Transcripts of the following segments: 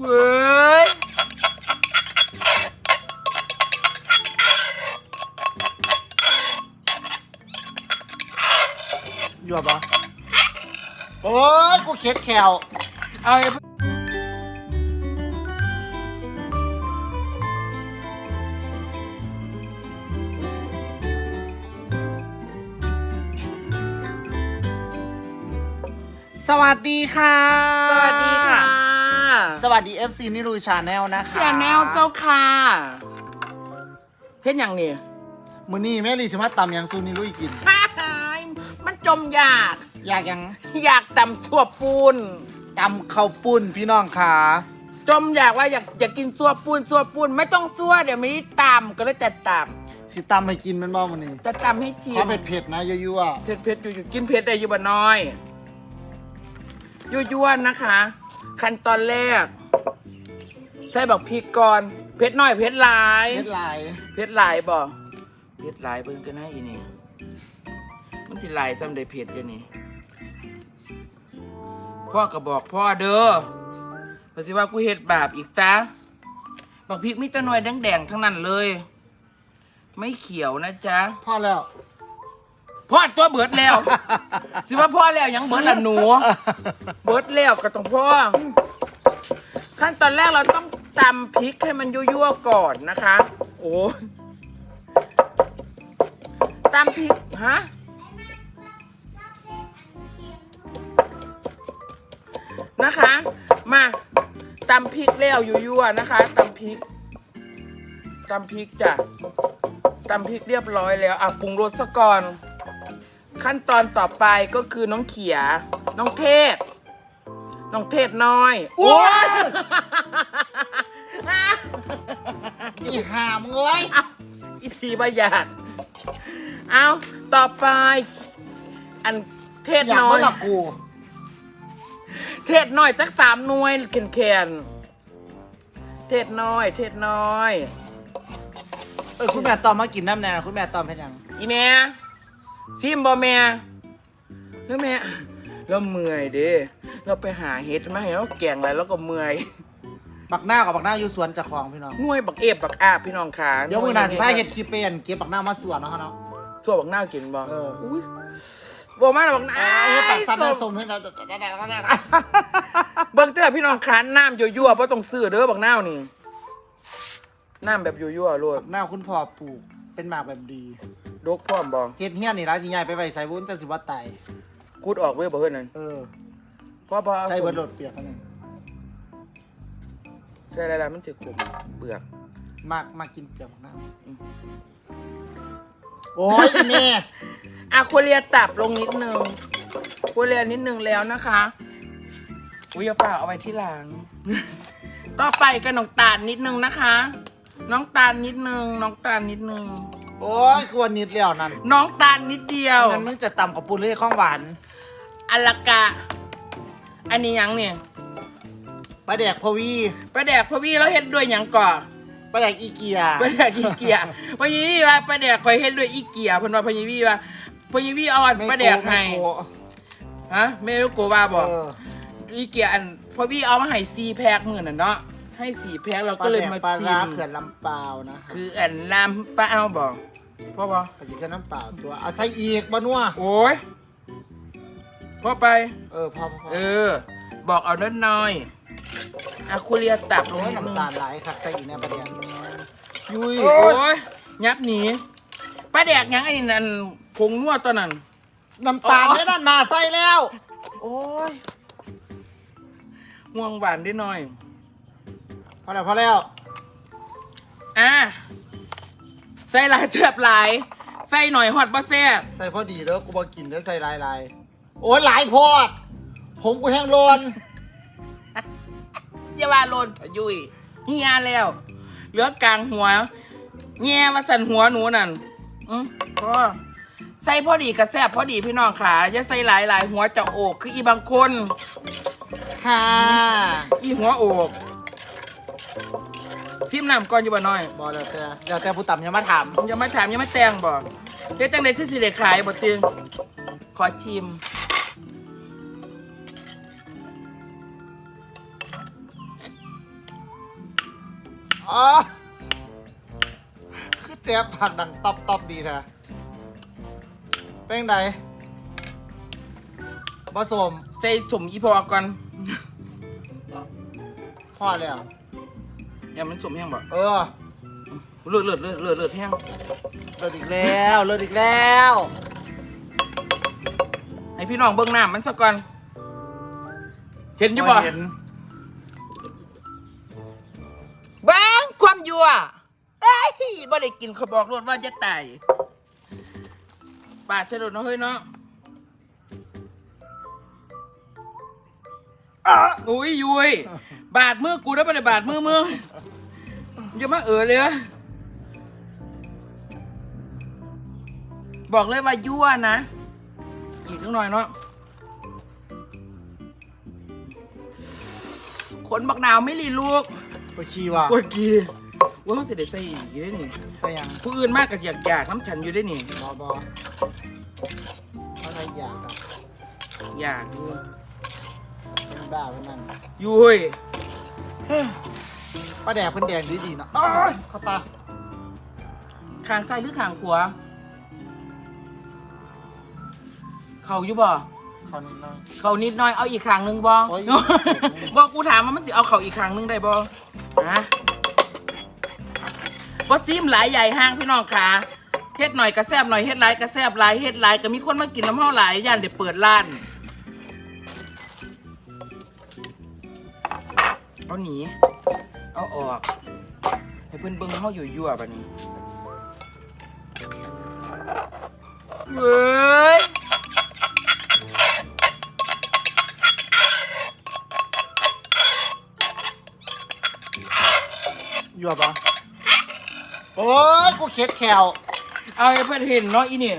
เว้ยอยู่ปะโอ้ยกูเข็ดแขวเอาไอ้สวัสดีค่ะ สวัสดีค่ะ สวัสดี FC นิรุยชาแนลนะคะชาแนลเจ้าค่ะเฮ็ดหยังนี่มือนี้แม่ลีสิมาตำหยังซูนิรุยกิน มันจมอยาก อยากหยัง อยากตำชั่วปูนตำข้าวปุ้นพี่น้องค่ะจมอยากว่าอยากอยากกินซัวปูนซัวปูนไม่ต้องซัวเดี๋ยวไม่ได้ตำก็เลยแต่ตสิตำให้กินแมันบ้ามันนี้ำจะตำให้ชิมเขาเผ็ดเผ็ดๆนะยั่วเผ็ดเผ็ดๆอยู่อยู่กินเผ็ดได้อยู่บ่น้อยยั่วๆนะคะ ขั้นตอนแรก ใส่บักพริกก่อนเผ็ดน้อยเผ็ดหลายๆเผ็ดหลายเผ็ดหลายบ่เผ็ดหลายเบิ่งกันนะอีนี่ มันสิหลายซ้ำได้เผ็ดอยู่นี่พ่อก็บอกพ่อเด้อเพราะสิว่ากูเฮ็ดบาปอีกจ้าบักพริกมีแต่หน่วยแดงๆทั้งนั้นเลย ไม่เขียวนะจ๊ะ พอแล้ว พ่อตัวเบิดแล้ว สิว่าพ่อแล้วยังเบิดละหนู เบิดแล้วก็ต้องพ่อ ขั้นตอนแรกเราต้องตำพริกให้มันยั่วๆก่อนนะคะ โอ้ยตำพริกฮะนะคะ มาตำพริกแล้วยั่วๆนะคะตำพริกตำพริกจ้ะตำพริกเรียบร้อยแล้วอะปรุงรสซะก่อน ขั้นตอนต่อไปก็คือน้องเขีย น้องเทศ น้องเทศน้อยโอ้ยอีหามเอ้ยเอาอีพีบายาดเอาต่อไป อันเทศอยากน้อเมื่ยอกับกูเทศน้อยจักสามหน่วยเข็นแคนเทศน้อย เทศน้อย เออคุณแม่ตอมมากินน้ำแน่นะคุณแม่ตอมเป็นหยังอีแม่ ซิมบอแม่เฮ้ยแม่เราเมื่อยเด้เราไปหาเห็ดมาให้เราแกงอะไรแล้วก็เมื่อยบักหน้ากับบักหน้าอยู่สวนเจากของพี่น้องหน่วยบักเอฟบักอาบพี่น้องขาเดี๋ยวมือหนาสิพาเฮ็ดคลิปเป็นเก็บบักหน้ามาสวนเนาะเนาะชั่วบักหน้ากินบ่เอออุ้ยบอกมาแล้วบักหน้าอ่าเฮ็ดปากสั้นส้ให้มสมให้เราเบิ่งเจ้าพี่น้องขาน้ำยั่วๆเพราะต้องซื้อเด้อบักหน้านี่น้ำแบบยั่วๆรวดหน้าคุณพ่อปลูกเป็นหมากแบบดี ดกพร้อมบ่เฮ็ดเฮียนนี่ร้ายสิใหญ่ไปไว้ใส่วุ้นจังสิว่าตายกูดออกเว้ยบ่เฮ้ยนั่นเออพ่อพ่อเอาใส่เบิดส้รมถเปียกอันนึงใส่อะไรๆมันสิขมเปลือก มากมากกินเปียกบักหน้าอืมโอ้ยอีแม่อะควเรียตับลงนิดนึงควเรียนิดนึงแล้วนะคะอุ้ยอย่าฝากเอาไว้ที่หลัง ต่อไปก็น้องตาลนิดนึงนะคะ น้องตาลนิดนึง น้องตาลนิดนึง โอ้ยควรนิดแล้วนั่นน้องตาลนิดเดียวงั้นมึงจะต่ำกับปุ้นเลยข้องหวานอัลละกะ อันนี้หยังเนี่ยปลาแดกพะวีปลาแดกพะวีแล้วเฮ็ดด้วยหยังก่อปลาแดกอีเกียปลาแดกอีเกียพะยีวีว่าปลาแดกคอยเฮ็ดด้วยอีเกียเพิ่นว่าพะยีวีว่าพะยีวีเอาอันไม่ปลาแดกโกให้ไม่โกฮะเมลูกโกว่าบอกเอออีเกียอันพะวีเอามาให้ซีแพ็คมื้อนั่นเนาะให้สี่แพ็คเราปก็ลาเลแดยกมาปลาชิร้ามเขื่อนลำเปล่านะคืออันน้ำปลาเอาบอก พ่อบอกปลาจิเขื่อนน้ำเปล่าตัวเอาใส่อีกบ้านัวโอ้ยพ่อไป เออพอพอพอเออ บอกเอาน้อยๆอะคุเรียตับลโอ้งยนิดนึงน้ำตาลไหลคักใส่อีกแน่ปลาแดกยุยโอ๊โอ้ยยยับหนีป้าแดกยังไอ้นั่นผงนวดตัวนั้น น้ำตาลเนี่ยน่ะหนาใส่แล้ว โอ้ยห่วงหวานได้หน่อย พอแล้วพอแล้ว อะ ใส่หลายเจ็บหลาย ใส่หน่อยฮอดบ่แซ่บใส่พอดีเด้อกูบอกกินแล้วใส่ลายลายๆโอ้ยหลายโพดผมกูแห้งโลนอย่าว่าโลนยุยเฮียแล้ว เหลือกลางหัว แง่ว่าสันหัวหนูนั่นอืมพอใส่พอดีกับแซ่บพอดีพี่น้องขาอย่าใส่หลายหลายหัวจะโอกคืออีบางคน ค่ะ อีหัวโอก ชิมน้ำก่อนอยู่บ่น้อยบอกแล้วแต่เดี๋ยวแต่ผู้ต่ำยังมาถามยังไม่ถามยังไม่แตงบ่เฮ็ดจังได๋ที่สิได้ขายบ่ตึงขอชิมออ๋อคือเจ็บผักดังตอบตอบดีแท้เป็นไงผสมใส่สมอีพอก่อน พอแล้วอ ย่ามันสมแห้งบ่เออ เลือดเลือดเลือดเลือดเลือดแห้งเลิศอีกแล้วเลิศอีกแล้วให้พี่น้องเบิ่งหน้ามันซะก่อน เห็นอยู่บ่เห็นบ้างความยั่วเอ้ยบ่ได้กินเขาบอกรวดว่าจะตายปาดเฉลดเนาะเฮ้ยเนาะอะอุ้ยยุย บาดมือกูได้ปะเนี่ยบาดมือมืออย่ามาเออเลยบอกเลยว่ายั่วนะ อีกนิดหน่อยเนาะขนบักหนาวไม่รีลูกปวดขี้ว่ะปวดกีว่าเขาจะได้ใส่อีกอยู่ได้นี่ใส่ยังผู้อื่นมากกับอยากอยากน้ำฉันอยู่ได้นี่บอบออะไรอยากอะอยากอยู่เป็นบ้าเป็นนั่นยุย ป้าแดกเพิ่นแดงดีดีๆเนาะอ้ายเข้าตาข้างซ้ายหรือข้างขวาเขาอยู่บ่คราวนี้เนาะเขานิดหน้อยเอาอีกครั้งหนึ่งบอโอ้ย บอกกูถามว่ามันจะเอาเขาอีกครั้งหนึ่งได้บอฮะว่าซีมหลายใหญ่ห้างพี่น้องขาเฮ็ดหน่อยกระแซบหน่อยเฮ็ดหลายกระแซบหลายเฮ็ดหลายก็มีคนมากินน้ำเฮาหลายย่านเดี๋ยวเปิดร้าน เอาหนี เอาออก ให้เพื่อนเบิ่งเฮาอยู่ยั่วๆบัดนี้เว้ยอยู่ปะโอ้ยกูเข็ดแขวเอาให้เพื่อนเห็นเนาะอีนี่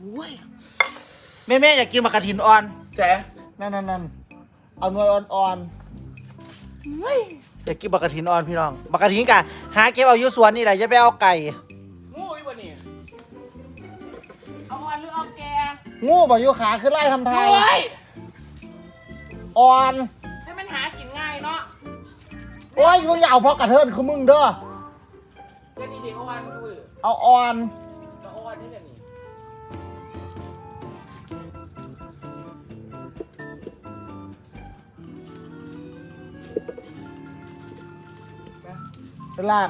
อุ้ยแม่แม่ๆอยากกินมากระถินอ่อนแจ๊นั่นนั่นนั่น เอาหน่วยอ่อนๆอยากกินมากระถินอ่อนพี่น้องมากระถินกะหาเก็บเอาอยู่สวนนี่แหละอย่าไปเอาไก่ งูอีบ่นี่เอาอ่อนหรือเอาแกงูบ่อยู่ขาคือไล่ทำไทยโอ้ยอ่อน ให้มันหากินง่ายเนาะโอ้ยมึงอย่าเอาพอกระเทินคือมึงเด้อเดี๋ยวนี้เด็กเอาอ่อนมาดูเอาอ่อน ล่าง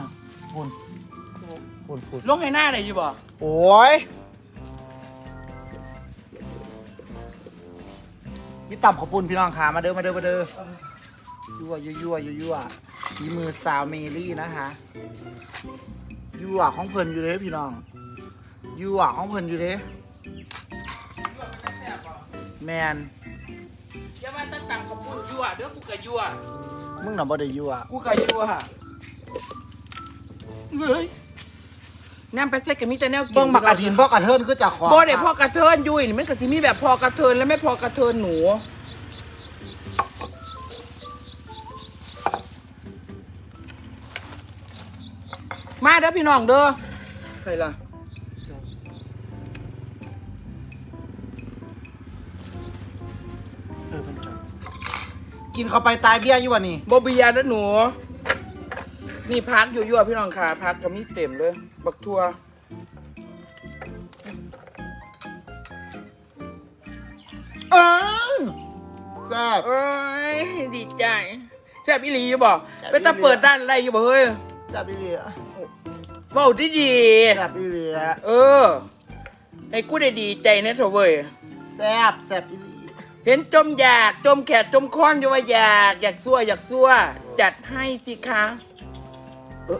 หุ่นหุ่นหุ่นลงให้หน้าได้อยู่บ่โอ้ยนี่ต่ำขอบปุ่นพี่น้องขามาเด้อมาเด้อมาเด้อยั่วยั่วยั่วยั่วยั่วฝีมือสาวเมลี่นะคะยั่วของเพิ่นอยู่เลยพี่น้องยั่วของเพิ่นอยู่เลยยั่วมันจะแซ่บบ่แมนอย่ามาตั้งต่ำขอบคุณยั่วเด้อกูก็ยั่วมึงน่ะบ่ได้ยั่วกูก็ยั่ว เฮ้ยน้ำไปเซ็กกับมีแต่แนวกินเบิ่งบักกระถินพ่อกระเทินคือจะขอบ่ได้พอกระเทินยุ้ยนี่มันก็สิมีแบบพอกระเทินและไม่พอกระเทินหนู มาเด้อพี่น้องเด้อใครล่ะเออเป็นจบกินเข้าไปตายเบี้ยอยู่วะนี่บเบียร์เด้อหนู นี่พักอยู่ยั่วพี่น้องค่ะพักก็มีเต็มเลย บักทัวเออแซ่บ เอ้ยดีใจแซ่บอีหลีอยู่บ่แซ่บอีหลี เป็นตาเปิดด้านอะไรอยู่บ่เฮ้ยแซ่บอีหลีอะเว้าดีดีแซ่บอีหลีอะๆเออให้กูได้ดีใจแนะเถอะเว้ย แซ่บแซ่บอีหลีเห็นจมอยากจมแขกจมค้อนอยู่ว่าอยาก อยากซั่วอยากซั่ว จัดให้สิคะ เออ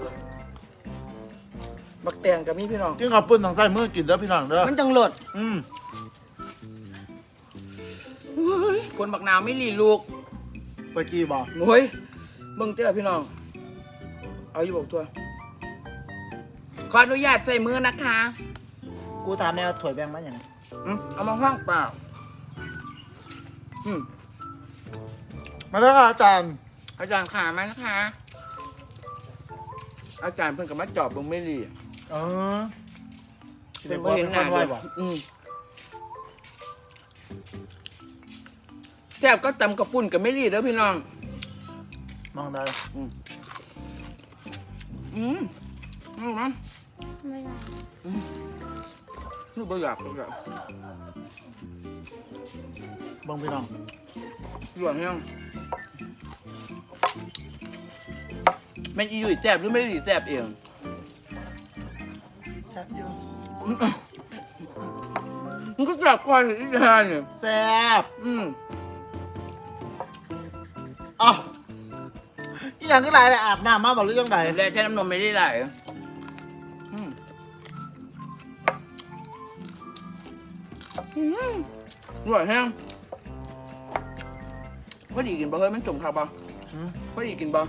บักแตงกับมีพี่น้องกินข้าวปุ้นต้องใส่มือกินเด้อพี่น้องเด้อมันจังหลดอืมเฮ้ยคนบักนาวไม่รีลูกไปกี่บอกโอ้ยเบิ่งติละพี่น้อง เอาอยู่บอกตัว ขออนุญาตใส่มือนะคะกูถามแนวถวยแบงมาอย่างอืมเอามาห้างเปล่า อืมมาแล้วค่ะอาจารย์ อาจารย์ขามานะคะ อาจารย์เพิ่งกับมาจอบลงไม่รีเออเพิ่งบ่เห็นหน้าไว้ด้วยบอกอืมแซ่บก็ตำกระปุ่นกับไม่รีเด้อพี่น้อง มองได้อืมอืมนี่มั้ยไม่ได้นี่บ่อยากบ่อยากเบิ่งพี่น้องหลวงยัง แม่นอีอยู่แซ่บหรือไม่ได้แซ่บเอง แซ่บอยู่มันก็แซ่บกว่าอีกอย่างเนี่ยแซ่บอืมอ๋ออีหยังคือหลายเลยอาบน้ำมาบอกหรือยังไงแต่ใช้น้ำนมไม่ได้ไหลอืมอืมอร่อยแห้งพอดีกินบ่เฮ้ยมันจมข้าวบ่พอดีกินบ่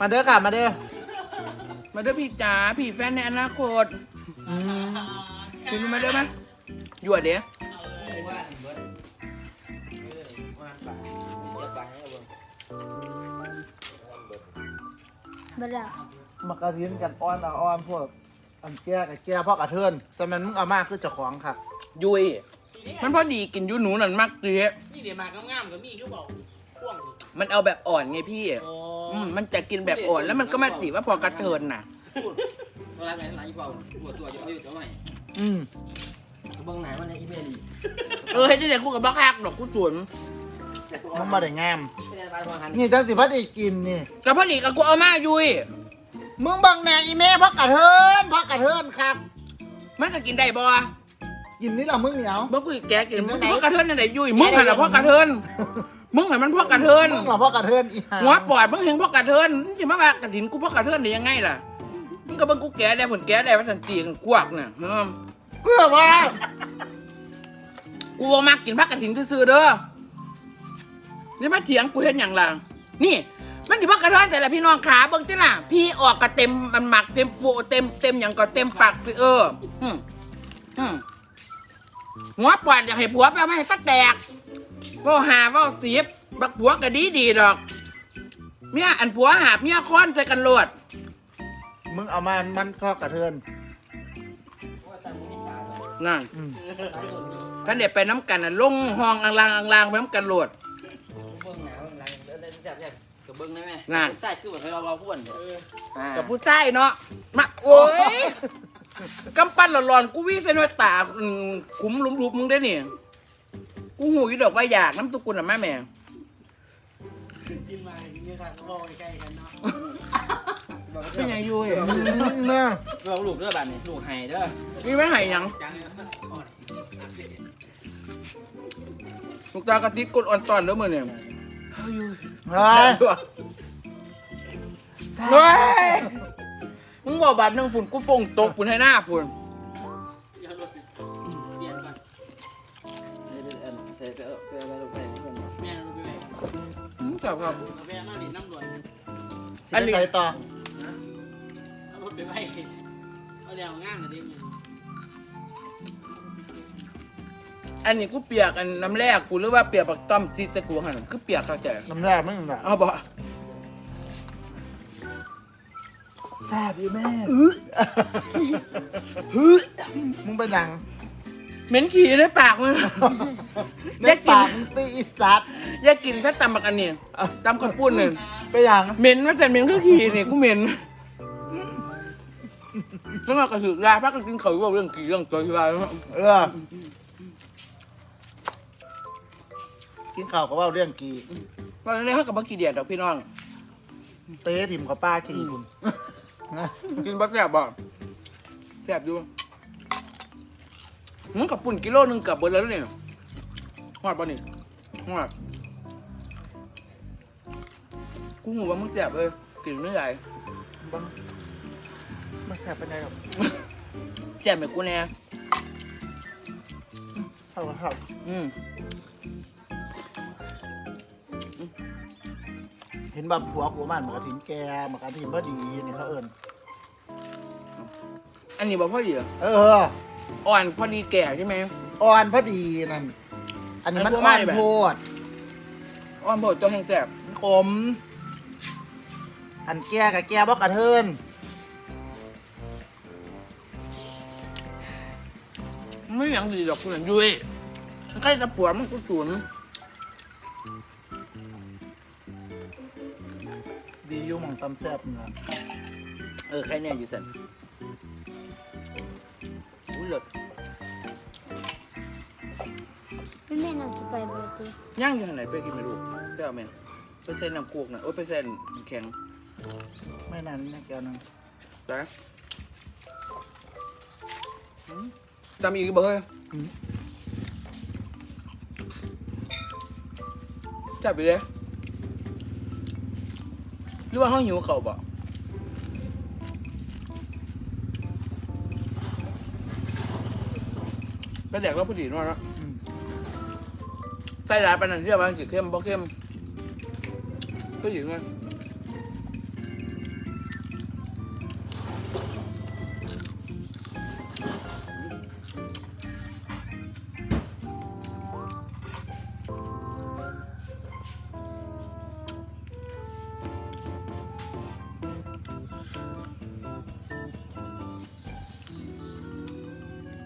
มาเด้อค่ะมาเด้อมาเด้อพี่จ๋าพี่แฟนในอนาคตอืมกินมาเด้อไหมหยวดเดี๋ยวไม่ได้มากระทิ้นกันอ้อนเอาอ้อนพวกอันแก้กับแก้พ่อกระเทินจะแมันมึงเอามากคือเจ้าของค่ะ ยุยมันพอดีกินอยูหนูนั่นมากเจ๊นี่เดี๋ยวมากงามๆกับมีคือบอกพ่วง มันเอาแบบอ่อนไงพี่โอ้อืมมันจะกินแบบอ่อนแล้วมันก็มาติว่าพอกระเทินน่ะเวลาไปร้านอีเปาปวดตัวจะเอาอยู่จะเอาใหม่อืมเบื้องไหนมันในอีเมลอีเออให้เด็กคู่กับบ้าคักดอกกู้สวนมึงมาได้งามไม่ได้ไปพอหันนี่จังสิพัดอีกกินนี่กับพ่อหลีกับกูเอามายุยมึงบังแหนอีเม่พ่อกระเทินพ่อกระเทินครับ มันก็กินได้บ่กินนี่แหละมึงเหนียวเมื่อกูแกกินมันพ่อกระเทินนั่นไหนยุยมึงหันละพ่อกระเทิน มึงหันมันพ่อกระเทินมึงเหรอพ่อกระเทินอีห่าหัวปอดมึงเห็นพ่อกระเทินมึงจะมาว่ากระถินกูพ่อกระเทินได้ยังไงล่ะมึงก็เบิ่งกูแกได้ผลแกได้ว่าสันจีกันกวกน่ะเออเพื่อว่ากูบ่มักกินผักกระถินซื่อๆเด้อนี่มาเถียงกูเห็นอย่างล่ะนี่ มันสิพ่อกระเทินแต่ละพี่น้องขาเบิ่งติล่ะพี่ออกก็เต็มมันหมักเต็มโฟเต็มเต็มอย่างก็เต็มฝักสิเอออืมอืมหัวปอดอยากให้ผัวไปเอามาให้สักแตก เว่าหาเว่าเสียบบักผัวก็ดีดีๆดอก เมียอันผัวหาบเมียค้อนใจกันโลดมึงเอามามันพ่อกระเทินว่าแต่มึงนี่ตายไปนั่นอืมตายหมดอยู่กันเด็ดไปน้ำกันน่ะลงห้องอังลางอังลางไปน้ำกันโหลด เบื้องไหนเบื้องหลังเออแซ่บแซ่บกับเบื้องได้ไหมนั่น ใส่คือแบบเราเราพูดเดี๋ยวอ่ากับผู้ชายเนาะมาโอ้ยกำปั้นหลอนๆกูวิ่งเส้นด้วยตาอืมขุมหลุมๆมึงได้เนี่ย กูหูยดอกว่าอยากน้ำตุกุนอะแม่แม่กินมากินเยอะครับบอกใกล้ๆกันเนาะเป็นไงยุ้ยอืมเนี่ยเราลูกเด้อบ้านนี้ลูกไห้เด้อมีไม่หายยังจังลูกตากระติดกดอ่อนตอนเด้อมือเนี่ยเฮ้ยยุ้ยเฮ้ยเฮ้ยมึงบอกบาดหนึงฝุ่นกูฟงตกฝุ่นให้หน้าฝุ่น เดี๋ยวเดี๋ยวเดี๋ยวเดี๋ยวเดี๋ยวเดี๋ยวแม่เราไปไหนอืมครับครับเราไปมาดิน้ำด่วนสิไปใส่ต่อเอารถไปไหนเอาเดี๋ยวงานกันดิมึงอันนี้กูเปียกอันน้ำแรกกูหรือว่าเปียกปักต้อมจีตะกูหันคือเปียกเข้าใจน้ำแร่มึงอะเอาบ่แซ่บอยู่แม่ฮึมึงไปหนัง เหม็นขี้ในปากมึงในอยากกินปากมึงตีอีสัตว์อยากกินถ้าตำบักอันนี้ตำข้าวปุ้นหนึ่งไปหนังเหม็นว่าแต่เหม็นคือขี้นี่กูเหม็นแล้วมากระถือราพักกันกินเขาวว่าเรื่องกี่เรื่องตัวที่ว่าเออกินข้าวก็เว่าเรื่องกีว่าในเขากับบักกี่เดียดดอกพี่น้อง เต้ถิ่มกับป้าขี่คุณกินบักแซ่บบ่แซ่บอยู่ มันกับปุ่นกิโลหนึงกับเบิร์ดแล้วเนี่ยหอดป่ะนี่หอดกูหูว่ามึงแซ่บเลยกินเนื้อใหญ่บังมาแซ่บไปไหนหรอกแซ่บไหมกูแน่เข้าเข้าอืมเห็นแบบผัวกูมันมันกระถิ่นแกมันกระถิ่นพอดีนี่เขาเอิญอันนี้บอกพ่อดีเหรอเออ อ่อนพอดีแก่ใช่ไหม อ่อนพอดีนั่น อันนี้มันอันพวกอ่อนไม่แบบโพดอ่อนโบดตัวแห้งแซ่บขม อันแก่กับแก่บอกกระเทินไม่อยังดีดอกคุณน่ะยุ้ยใกล้จะปวดมันกูสูนดีอยู่หม่องตำแซ่บนี่ล่ะเออใครเนี่ยอยู่สันอุ้ย เลิศไม่แม่นำสิไปบ่ติย่างอยู่ทางไหนไปกินไม่รู้ไปเอาแม่ไปเส้นน้ำกุกนะโอ้ยไปเส้นน้ำแข็ง ไม่นานนี่แก้วหนึงนะจำอีกบ่เฮ้ยอืมจับไปเลยหรือว่าเขาหิวเขาวบ่ ไปแดกแล้วพอดีนอนแล้วอืม ใส่ร้ายปานนันที่ว่ามันสิเข้มบ่เข้มก็อยู่ไง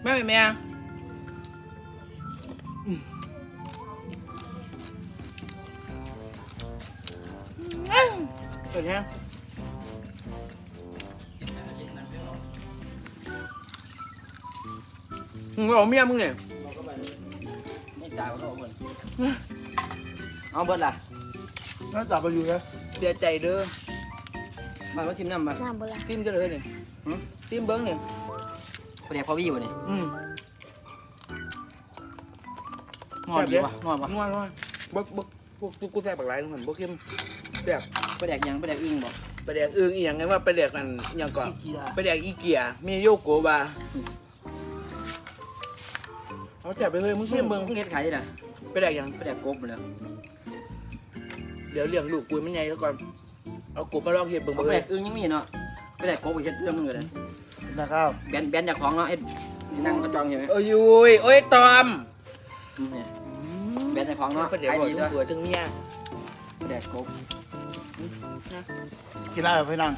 แม่แม่ มึงเอาเมียมึงเนี่ยเราก็ไปไม่จ่ายเขาเอาเบิดเอาเบิดล่ะน่าจับไปอยู่นะเสียใจเด้อมาว่าซิมน้ำมาน้ำบ่ล่ะซิมจะเลยเนี่ยหืมซิมเบิ้งเนี่ยประเดี๋ยวพอวี่วะนี่อืมงอนดีวะงอนวะนวดนวดบ่บ่พวกกูแซ่บปากหลายทุกคนบ่เข้มแซ่บประเดี๋ยวยังประเดี๋ยวอึ้งบ่ไปแดกอึ้งอีหยังไงว่าไปแดกกันอหยังก่อนอีเกียไปแดกอีเกียมีโยโกบา เอาจับไปเลยมึงเสียมเบิ้งมึงเฮ็ดขายได้ล่ะไปแดกหยังประเดี๋ยวกบไปแล้วเดี๋ยวเลี้ยงลูกกูมันใหญ่แล้วก่อนเอากบมาลองเฮ็ดเบิ้งประเบิ้งเดี๋เลยวยอึ้งยังมีเนาะประเดี๋ยวกบอีกเฮ็ดเรื่องนึงเลยนะครับแบนแบนจากของเนาะเอ็ดนั่งกระจองใช่ไหมโอ้ยยุยโอ้ยตอมอืมเนี่ยแบนจากของเนาะไปเดี๋ยวขายบอกดีทั้ด้วงยผัวทั้งเมียประเดี๋ยวกบกินแล้วเหรอพี่น้อง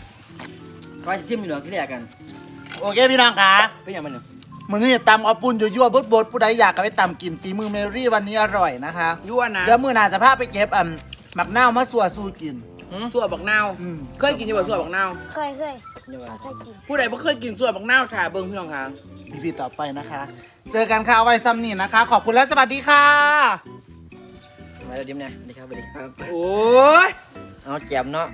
ก็จะซิมอยู่เหรอที่แรกกันโอเคพี่น้องคะเป็นหยังมันเนี่ย มื้อนี้ตำเอาปุ่นยั่วๆบดๆผู้ใดอยากก็ไปตำกินฝีมือเมรี่วันนี้อร่อยนะคะยั่วนะเดี๋ยวมื้อหน้าจะพาไปเก็บอ่ำหมักนาวมาสัวสู้กินส่วนบักนาวอืมเคยกินอยู่บ่ส่วนบักนาวเคยเคยเดี๋ยวว่าเคยกิน ผู้ใดบ่เคยกินส่วนบักนาวถ่าเบิ้งพี่น้องค่ะพีพีต่อไปนะคะ เจอกันค่ะเอาไว้ซ้ำนี่นะคะ ขอบคุณและสวัสดีค่ะ มาเดี๋ยวดิมเนี่ยสวัสดีครับสวัสดีครับ โอ้ย เอาแจมเนาะ